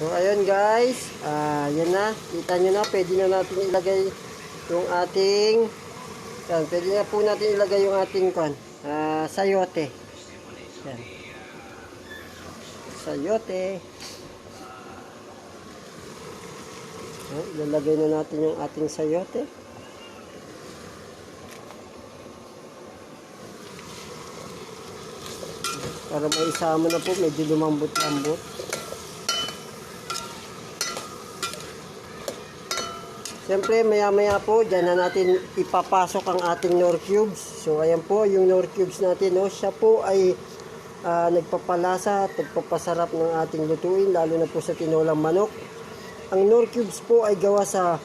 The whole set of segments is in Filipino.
So ayun guys, ah yan na, kita nyo na, pwede na natin ilagay yung ating, yan, pwede na po natin ilagay yung ating kan, ah sayote. Yan. Sayote. Yan, ilalagay na natin yung ating sayote. Para may isama na po, medyo lumambot-lambot. Siyempre, maya-maya po, dyan na natin ipapasok ang ating Nor Cubes. So, ayan po, yung Nor Cubes natin, no? siya po ay ah, nagpapalasa at nagpapasarap ng ating lutuin, lalo na po sa tinolang manok. Ang Nor Cubes po ay gawa sa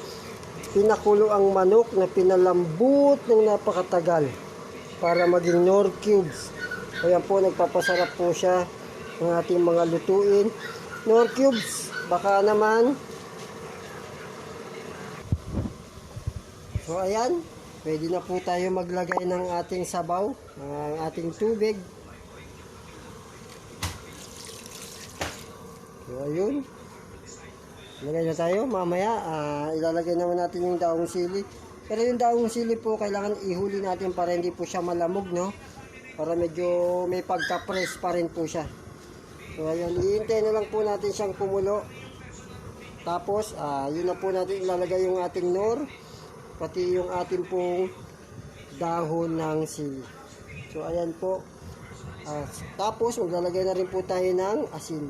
pinakulo ang manok na pinalambot ng napakatagal para maging Nor Cubes. Ayan po, nagpapasarap po siya ng ating mga lutuin. Nor Cubes, baka naman So ayan, pwede na po tayo maglagay ng ating sabaw, ng ating tubig. So ayun. Lagay na tayo. Mamaya, ah, ilalagay naman natin yung daong sili. Pero yung daong sili po, kailangan ihuli natin para hindi po siya malamog, no? Para medyo may pagka-press pa rin po siya. So ayun, iintay na lang po natin siyang kumulo. Tapos, ah, yun na po natin ilalagay yung ating nor pati yung ating pong dahon ng sili. So ayan po. Ah, tapos maglalagay na rin po tayo ng asin.